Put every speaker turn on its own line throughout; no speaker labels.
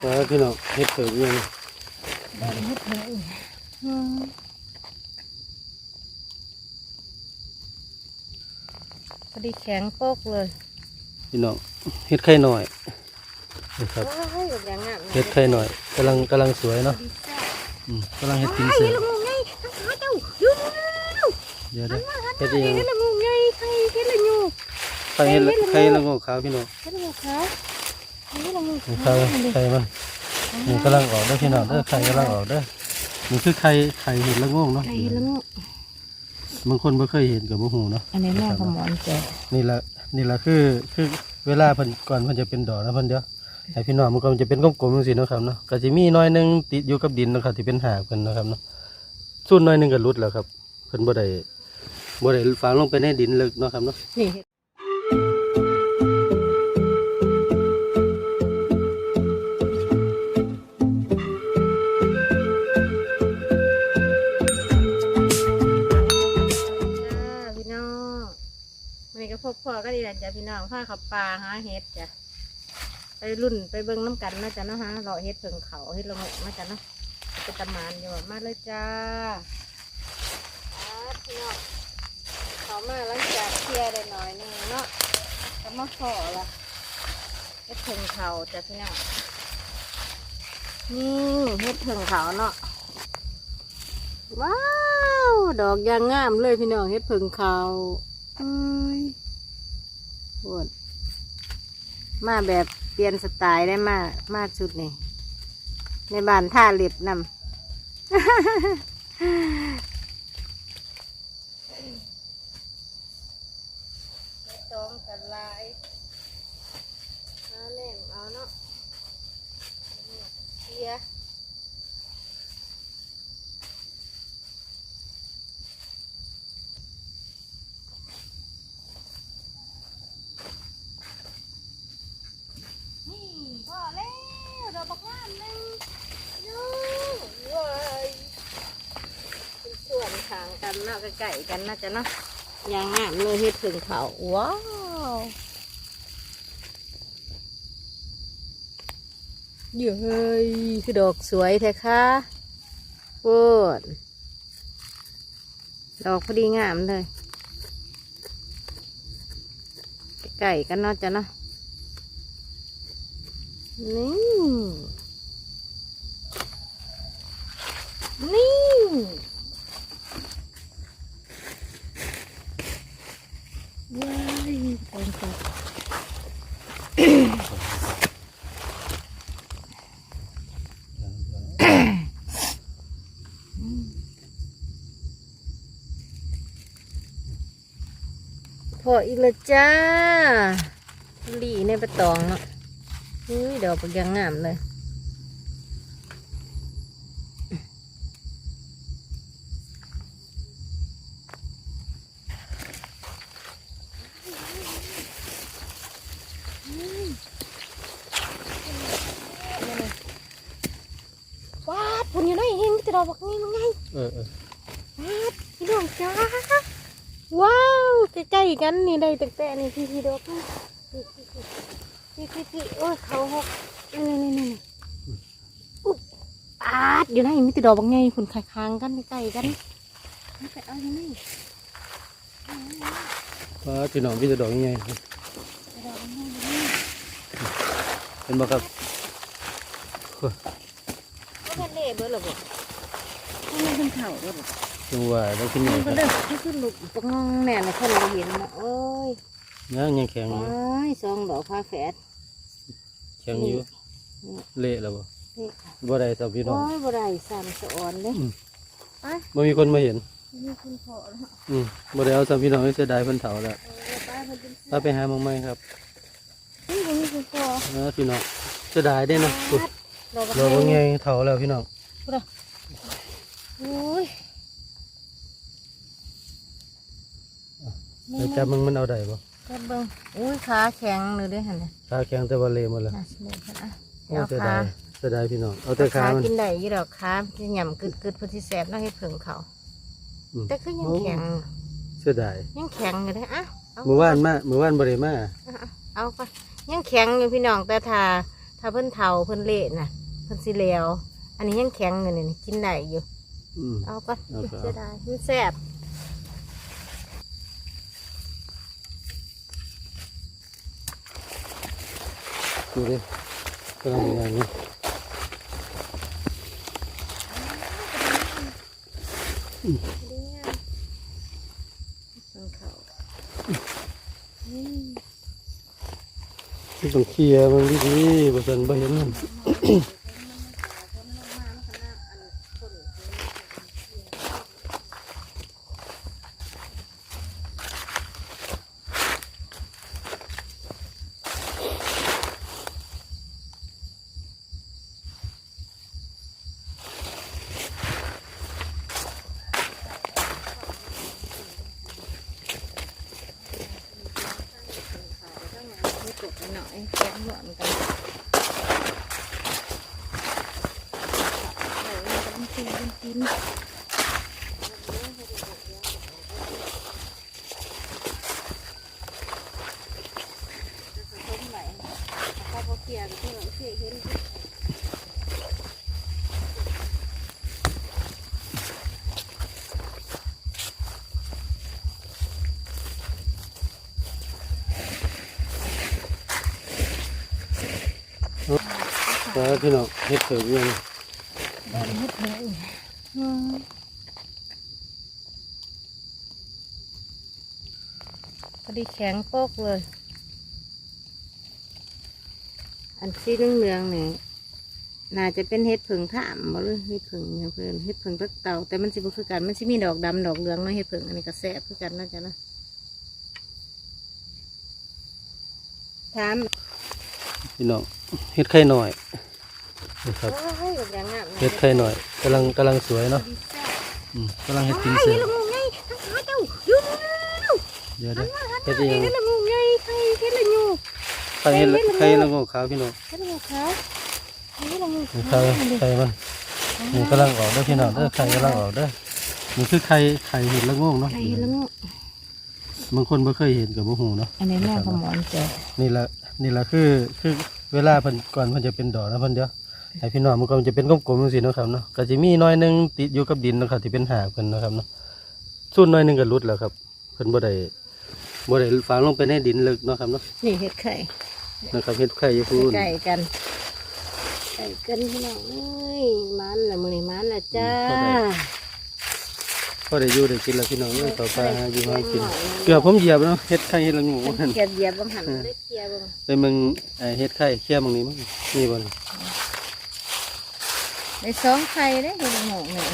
แล้วพี่น้องเฮ็ดเผิงยัง
ได้เฮ็ดเลยอืมพอดีแข็งโป๊กเลย
พี่น้องเฮ็ดไข่หน่อยนะครับ
โอ้ยแบบอย่างงาม
เฮ็ดไข่หน่อยกำลังกำลังสวยเนาะ
ดีแซ่บ
อืมกำลังเฮ็ดกิน
ไอ้
เสร็จ
ละงูไงทั้งขาเจ้ายืน
เดี๋ยวเด้อ
เฮ็
เฮ็ดอีหยัง
ดละงูไงใครเฮ็ดละงู
ไข่เฮ็ดละไข่ละงอกขาวพี่น้อง
เฮ็ดละงูขาว เฮ็ดละงู
นี่
ขา
ไข่
ว
ไข่มันนี่กำลังออกเด้อพี่น้องเด้อไข่กำลังออกเด้อนี่คือไข่ไข่เห็ดละงอกเนาะ
ไข่เฮ็ดละงู
บางคนบ่เคยเห็นกับบ่ฮู้เนาะ
อันนี้แม่ขมอนแก
นี่ละนี่ละคือคือเวลาเพิ่นก่อนเพิ่นจะเป็นดอกนะเพิ่นเดี๋ยวให้พี่น้องมันก็จะเป็นกลมๆจังซี่เนาะครับเนาะก็สิมีหน้อยหนึงติดอยู่กับดินเนาะครับที่เป็นหากเพิ่นเนาะครับเนาะส่วนหน้อยหนึงก็หลุดแล้วครับเพิ่นบ่ได้บ่ได้ฝังลงไปในดินลึกเนาะครับเนาะ
พบพ่อก็ดีแหละจ้ะพี่น้องพาขับปลาหาเฮ็ดจ้ะไปรุ่นไปเบิ่งน้ำกันนะจ๊ะเนาะฮะรอเฮ็ดเพิงเขาเฮ็ดละงกนะจ๊ะเนาะเป็นตำมานอยู่มาเลยจ้าพี่น้องเขามาหลังจากเคลียร์ได้หน่อยหนึงเนาะก็มาขอละเฮ็ดเพิงเขาจ้ะพี่น้องนี่เฮ็ดเพิงเขาเนาะว้าว ดอกยางงามเลยพี่น้องเฮ็ดเพิ่งเขาเอ้ย ปวดมาแบบเปลี่ยนสไตล์ได้มากมาชุดนี่ในบ้านท่าเล็บนำจองกันลายมาเล่มเอาเนาะเสีย นี่พอ แล้วดอกบักงามหนึงยูเว้ยเป็นส่วนทางกันเนาะใกล้ๆกันน่าจะเนาะยางงามเลยเฮ็ดถึงเขาว้าวเย้ยคือดอกสวยแท้ค่ะพูดดอกพอดีงามเลยใกล้ๆกันเนาะจ้ะเนาะ นี่ นี่ ว้ายตอนตัดพออีกและจ้า หลีในประตองเนาะ อุ้ยดอกมันยังงามเลยว้าดผลอยู่ไหนเห็นแต่ดอกบักนี่มันไง
เออเออ
ว้าดพี่น้องจ้าว้าวใกล้ๆกันนี่ได้แต่แต่นี่พี่พี่ดอกนี่ พี่พี่พี่โอ้ยเขาหกนี่นี่นี่นี่อุ๊บอาดอยู่ไหนมีแต่ดอกบักไงผลคางๆกันใกล้ๆกันเอาไปเอาอยู่ไหน
ว่าพี่น้องพี่จะดอกยังไง
ดอกบักไงอยู่ไหน
เป็นบ่ครับ
เอาไปเล่เบอร์ละบ่ให้มันเป็นเข่าเด้อบ่
จังว่าแล้วขึ้นใหญ่
มัน
ค
ก็
รับ
เด้อมันคือลูกปงแน่ในคนเราเห็นนะโอ้ย
ยังยังแข็งอยู่
ว้ายซองดอกผ้าแฝด
แข็งอยู่เละแล้วบ่
นี่
บ่ได้สับพี่น้อง
โอ้ยบ่ได้สั่นสะอ่อนเลย
บ่มีคนมาเห็น
มีคนขอแล้ว
อืมบ่ได้เอาสับพี่น้องให้เสียดายเพิ่นเฒ่าแล้ว
เออป้ามันเป็น
ถ้าไปหาหมองใหม่ครับ
นี่บ่มีคนขอ
เออพี่น้องเสียดายเด้เนาะอุ๊ย
ดอก
ดอกบ่ไงเฒ่าแล้วพี่น้อง
โอ้ย
แล้วจับมันมันเอาได้บ่
จับเบิ่งอุ้ยขาแข็งเลยเด้อหั่นน่ะ
ขาแข็งแต่ว่าเละหมดแล้ว
น่าสิเลยค่ะอะ
โอ้
เอา
เสีย
ขา
ดายเสียดายพี่น้องเอาแต่ขา
ขา
มัน
กินได้ยี่ดอกขาจะหย่ำกึดกึดๆเพอที่แสบแล้วให้เพิ่งเขา
อืม
แต่คือยังแข็ง
เสียดาย
ยังแข็งอยู่เลยอะเอา
เมื่อวานมาเมื่อวานบ่ได้มา
เอาไปยังแข็งอยู่พี่น้องแต่ถ้าถ้าเพิ่นเทาเพิ่นเละน่ะเพิ่นสิแล้วอันนี้ยังแข็งอยู่นี่นี่กินได้อยู่
อืม
เอาก่อน
เอาไปเอา
เสียดายมันแซ่บ
ดูดิกำลังอย่างนี้ต้องเคลียร์มันดีๆบ่ซั่นบ่เห็นมัน
ไม่กดไปหน่อยแข็งหวานกันเออมันกำลังกินกินกิน
แต่พี่น้องเฮ็ดเถิดอยู่นี่
ได้เฮ็ดเลยอืมพอดีแข็งโป๊กเลย อันสีเหลืองๆนี่น่าจะเป็นเห็ดผึ่งถามบ่เลยเห็ดผึ่งเนี่ยเพื่อนเห็ดผึ่งตักเต่าแต่มันสิบ่คือกันมันสิมีดอกดำดอกเหลืองเนาะเห็ดผึ่งอันนี้ก็แซ่บคือกันเนาะจ๊ะเนาะถาม
พี่น้องเฮ็ดไข่หน่อยนะครับ
ว้ายแบบอย่างงาม
เฮ็ดไข่หน่อยกำลังกำลังสวยเนาะ
ดีแซ่บ
อืมกำลังเฮ็ดกิน
ว้าย
เสร็
เฮ็
จ
ดละงูไงทั้งขาเจ้าอยู่นู่น
เดี๋ยวนะ
ๆ
เฮ็ด
ๆ
อีหยัง ข่เฮ็ดไข่ละงอกขาวพี่น้อง
เฮ็ดละงูขาวเฮ็ดละงู
นี่
ขาว
ไข่ไข่มันนี่กำลังออกเด้อพี่น้องเด้อไข่กำลังออกเด้อนี่คือไข่ไข่เห็ดละงอกเนาะ
ใครเฮ็ดละงู
บางคนบ่เคยเห็นกับบ่ฮู้เนาะ
อันนี้แม่ขมอนจ้ะ
นี่ละนี่ละคือคือเวลาเพิ่นก่อนเพิ่นจะเป็นดอกนะเพิ่นเดี๋ยวให้พี่น้องมันก็จะเป็นกลมๆจังซี่เนาะครับเนาะก็จะมีหน้อยหนึงติดอยู่กับดินเนาะครับที่เป็นหากเพิ่นเนาะครับเนาะส่วนหน้อยหนึงก็หลุดแล้วครับเพิ่นบ่ได้บ่ได้ฝังลงไปในดินลึกเนาะครับเนาะ
นี่เฮ็ดไข่
นะครับเฮ็ดไข่อยู่พูน
ไก่กันไก่กันพี่น้องเอ้ยมันละมื้อนี้มันละจ้า
พอได้อยู่ได้กินแล้วพี่น้องเอ้ยต่อไปหาอยู่หากิน เกือบผมเหยียบเนาะเฮ็ดไข่เฮ็ดละงูว่า
เขี
หั่น
ยบเหยียบบางหันได้เคลียร์บาง
ไปมึงเอ่อเฮ็ดไข่เคี่ยมึงนี้มั้งนี่บ่นี่
ได้สองไข่ได้เฮ็ดละงูนี่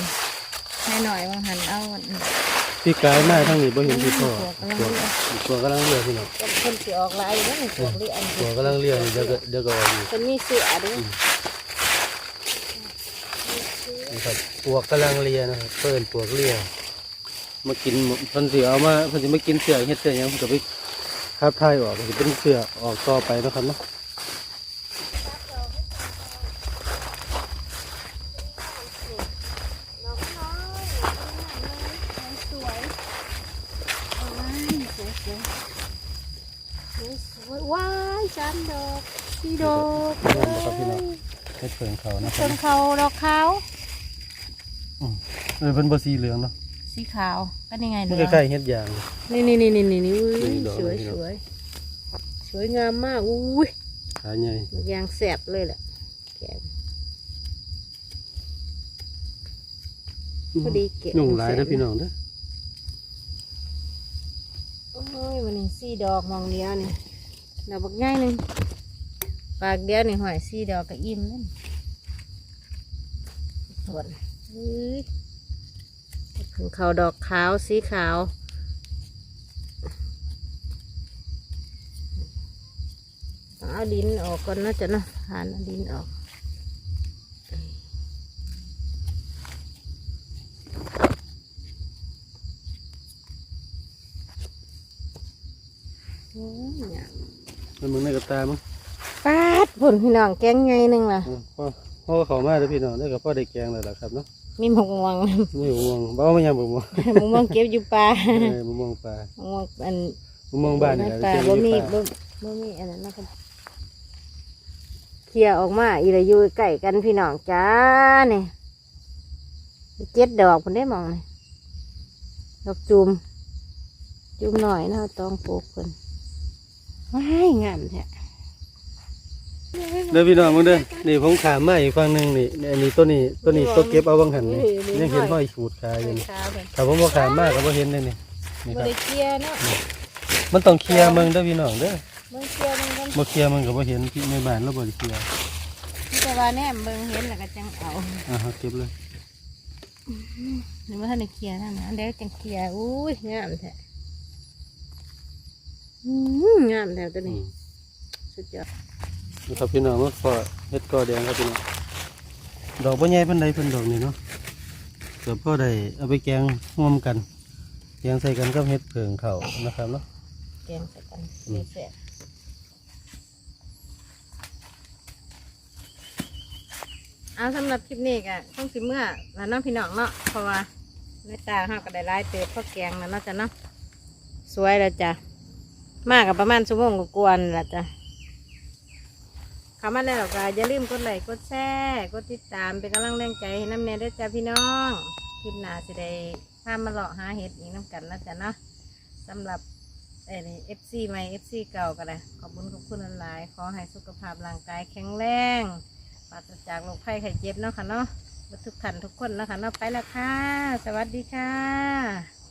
ให้หน่อยบางหันเอาอันนี้
พี่กายมาทางนี้บ่เห็นพี่พ่อ
ตัวกำลัง
ตัว
เลือก
ตัวกำลังเลือกพี่น้อง
เป็นคนสิออกลายอยู่แล้วนี่ตัวเลี้ยง
ตัวกำลังเลือกเดี๋ยวก็เดี๋ยวก็ออกอีก
คนมีเสือเด้อ
นะครับปวกกำลังเลียนะครับเพิ่นปวกเลียมากินหมดเพิ่นสิเอามาเพิ่นสิมากินเสือเฮ็ดเสือหยังเพิ่นก็ไปคาบทายออกสิเป็นเสือออกต่อไปเนาะครับเนาะ
ดอกน้อยสวยสวยสวยสวยว้ายสามดอก สี่ดอก
นี่นะครับพี่น้องเฮ็ดเพิ่นเขานะค
ช
รับ
นเขาดอกขาว
เออเพิ่นบ่สีเหลืองเนาะ
สีขาวก็นี่ไง
มัน
เด้อ
คล้ายๆเฮ็ดยาง
นี่นี่นี่นี่นี่นี่อุ้ย
นี่ดอก
สวย
นี่ดอก
สวยสวยงามมากอุ้ย
ขาใหญ่
ยางแสบเลยแหละแกะพอดีเกะ
ยุ่งหลายเด้อพี่น้องเด้อ
โอ้ยวันนี้สี่ดอกมองเดียวนี่ดอกบักง่ายหนึ่ง ปากเดียวนี่หอยสี่ดอกก็อิ่มนั่นส่วนอุ้ยถึงเขาดอกขาวสีขาวองเอาดินออกก่อนนะจ๊ะนะหานอาดินออกโอ้ยเนี่
มันมึงในกระตามั้งา
ดผลพี่น้องแกงไงหนึ่งล่ะ
อืมพ่อพ่อเขามาเด้อพี่น้องเด้อกับพ่อได้แกงแล้วล่ะครับเนาะ
มีหมกม่วง
นี่มะม่วงเบ้าไม่ยังมะม่วง
หมกม่วงเก็บอยู่ป่า
เออมะม่วงปลา
หมกม่วงอัน
มะม่วงบ้านนี่แหละ
ป่า
เจอ
บ่
อยู่
มี
ป่า
บ่บ่มีอันนั้นนะครับเคลียร์ออกมาอีละอยู่ใกล้กันพี่น้องจ้าเนี่ยเจ็ดดอกคนได้มองเลยดอกจูมจูมหน่อยนะต้องปลูกคนว้ายงามแท้
เด้อพี่น้องมึงเด้อนี่ผมขามมาอีกฝั่งหนึงนี่นี่อันนี้ตัวนี้ตัวนี้ตัวเก็บเอาบางหันนี่ยังเห็นห้อยขูดคาอยู่นี่
ขาเพิ่น
ถ้าผมบ่ขามมาก็บ่เห็นเลยนี่นี่ครับ
บ่ได้เคลียร์เนาะ
มันต้องเคลียร์มึงเด้อพี่น้องเด้อ
เบิ่งเคลียร์เบิ่งกัน
บ่เคลียร์มึงก็บ่เห็นที่ในบ้านเราบ่ได้เคลียร์
แต่ว่าแน่เบิ่งเห็นแล้วก็จังเอา
อ่าฮะเก็บเลย
หรือว่าท่านได้เคลียร์นั่นนะเดี๋ยวจังเคลียร์อุ้ยงามแท้อืมงามแท้ตัว
อื
นี้
ม
สุดยอด
นี่ครับพี่น้องมันก็เฮ็ดกอแดงครับพี่น้องดอกบ่ใหญ่ปานใดเพิ่นดอกนี่เนาะเกือบพอได้เอาไปแกงร่วมกันแกงใส่กันกับเฮ็ดเผิงเขานะครับเนาะ
แกงใส่กันเสียแซ่บเอาสำหรับคลิปนี้ก็ต้องสิเมื่อแล้วเน้องพี่น้องเนาะเพราะว่าในตาห้าก็ได้ร้ายเติบข้าวแกงแล้วเนาะจ้ะเนาะสวยแล้วจ้ะมากกับประมาณชั่วโมงกว่าๆนี่แหละจ้ะ เข้ามาแล้วก็อย่าลืมกดไลค์กดแชร์กดติดตามเป็นกำลังแรงใจให้น้ำเนยด้วยจ้ะพี่น้องคลิปหน้าสิได้พามาเลาะหาเห็ดอีกน้ำกันนะจ้ะเนาะสำหรับเอ้นี่เอฟซีใหม่เอฟซีเก่ากันเลยขอบคุณขอบคุณหลายขอให้สุขภาพร่างกายแข็งแรงปราศจากโรคภัยไข้เจ็บเนาะค่ะเนาะทุกท่านทุกคนนะคะเนาะไปแล้วค่ะ สวัสดีค่ะ